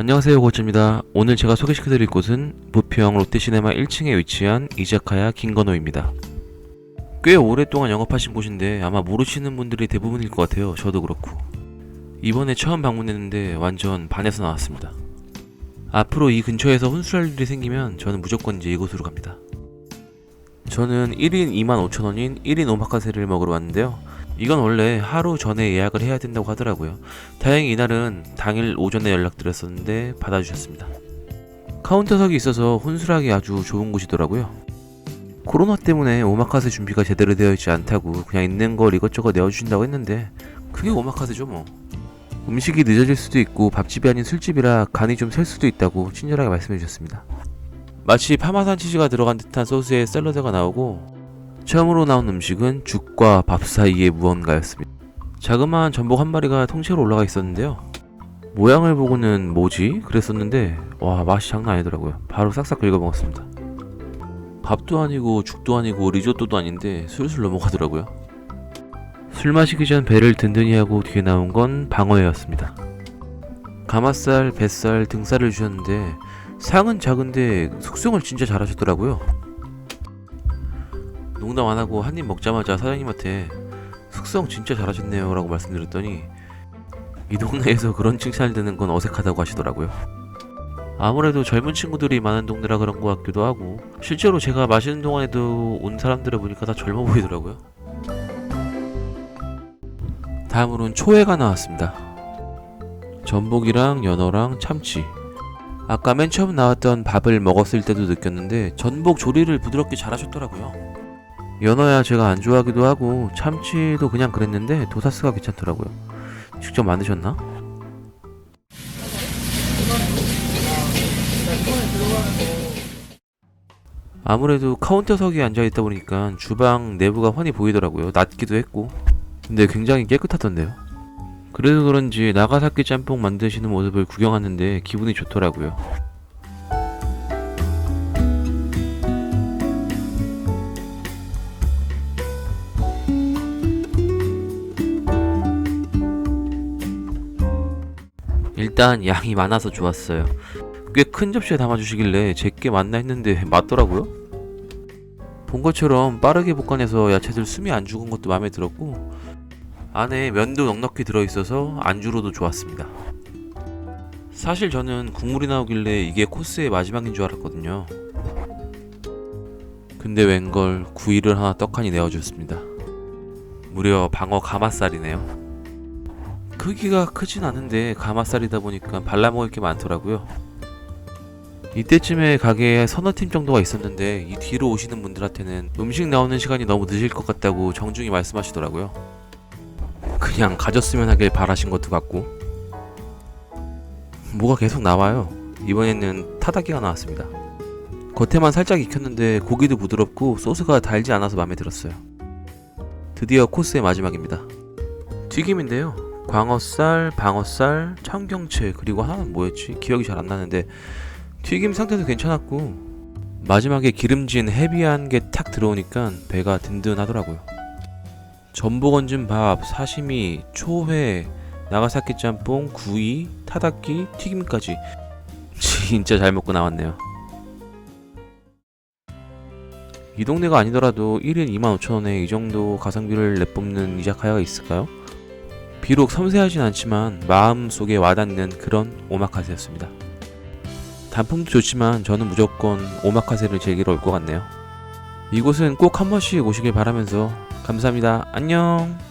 안녕하세요 고치입니다. 오늘 제가 소개시켜드릴 곳은 부평 롯데시네마 1층에 위치한 이자카야 김건호입니다. 꽤 오랫동안 영업하신 곳인데 아마 모르시는 분들이 대부분일 것 같아요. 저도 그렇고. 이번에 처음 방문했는데 완전 반해서 나왔습니다. 앞으로 이 근처에서 혼술할 일이 생기면 저는 무조건 이제 이곳으로 갑니다. 저는 1인 25,000원인 1인 오마카세를 먹으러 왔는데요 이건 원래 하루 전에 예약을 해야 된다고 하더라고요 다행히 이날은 당일 오전에 연락드렸었는데 받아주셨습니다. 카운터석이 있어서 혼술하기 아주 좋은 곳이더라고요. 코로나 때문에 오마카세 준비가 제대로 되어 있지 않다고 그냥 있는 걸 이것저것 내어주신다고 했는데 그게 오마카세죠 뭐. 음식이 늦어질 수도 있고 밥집이 아닌 술집이라 간이 좀 셀 수도 있다고 친절하게 말씀해 주셨습니다. 마치 파마산 치즈가 들어간 듯한 소스에 샐러드가 나오고 처음으로 나온 음식은 죽과 밥 사이의 무언가였습니다. 자그마한 전복 한 마리가 통째로 올라가 있었는데요. 모양을 보고는 뭐지? 그랬었는데 와 맛이 장난 아니더라고요. 바로 싹싹 긁어 먹었습니다. 밥도 아니고 죽도 아니고 리조또도 아닌데 술술 넘어가더라고요. 술 마시기 전 배를 든든히 하고 뒤에 나온 건 방어회였습니다. 가마살, 뱃살, 등살을 주셨는데 상은 작은데 숙성을 진짜 잘하셨더라고요. 농담 안 하고 한 입 먹자마자 사장님한테 숙성 진짜 잘하셨네요 라고 말씀드렸더니 이 동네에서 그런 칭찬을 듣는 건 어색하다고 하시더라고요. 아무래도 젊은 친구들이 많은 동네라 그런 것 같기도 하고 실제로 제가 마시는 동안에도 온 사람들을 보니까 다 젊어 보이더라고요. 다음으로는 초회가 나왔습니다. 전복이랑 연어랑 참치. 아까 맨 처음 나왔던 밥을 먹었을 때도 느꼈는데 전복 조리를 부드럽게 잘하셨더라고요 연어야 제가 안 좋아하기도 하고 참치도 그냥 그랬는데 도사스가 괜찮더라고요. 직접 만드셨나? 아무래도 카운터석에 앉아 있다 보니까 주방 내부가 훤히 보이더라고요. 낮기도 했고. 근데 굉장히 깨끗하던데요. 그래서 그런지 나가사키 짬뽕 만드시는 모습을 구경하는데 기분이 좋더라고요. 일단 양이 많아서 좋았어요. 꽤 큰 접시에 담아주시길래 제게 맞나 했는데 맞더라고요. 본 것처럼 빠르게 볶아내서 야채들 숨이 안 죽은 것도 마음에 들었고 안에 면도 넉넉히 들어있어서 안주로도 좋았습니다. 사실 저는 국물이 나오길래 이게 코스의 마지막인 줄 알았거든요. 근데 웬걸 구이를 하나 떡하니 내어줬습니다. 무려 방어 가마살이네요. 크기가 크진 않은데 가마살이다 보니까 발라먹을 게 많더라고요. 이때쯤에 가게에 서너 팀 정도가 있었는데 이 뒤로 오시는 분들한테는 음식 나오는 시간이 너무 늦을 것 같다고 정중히 말씀하시더라고요. 그냥 가졌으면 하길 바라신 것도 같고 뭐가 계속 나와요. 이번에는 타다기가 나왔습니다. 겉에만 살짝 익혔는데 고기도 부드럽고 소스가 달지 않아서 마음에 들었어요. 드디어 코스의 마지막입니다. 튀김인데요. 광어살, 방어살, 청경채 그리고 하나는 뭐였지? 기억이 잘 안 나는데 튀김 상태도 괜찮았고 마지막에 기름진 헤비한 게 탁 들어오니까 배가 든든하더라고요. 전복 얹은 밥, 사시미, 초회, 나가사키 짬뽕, 구이, 타닥기, 튀김까지 진짜 잘 먹고 나왔네요. 이 동네가 아니더라도 1인 25,000원에 이 정도 가성비를 내뿜는 이자카야가 있을까요? 비록 섬세하진 않지만 마음속에 와닿는 그런 오마카세였습니다. 단품도 좋지만 저는 무조건 오마카세를 즐기러 올 것 같네요. 이곳은 꼭 한 번씩 오시길 바라면서 감사합니다. 안녕!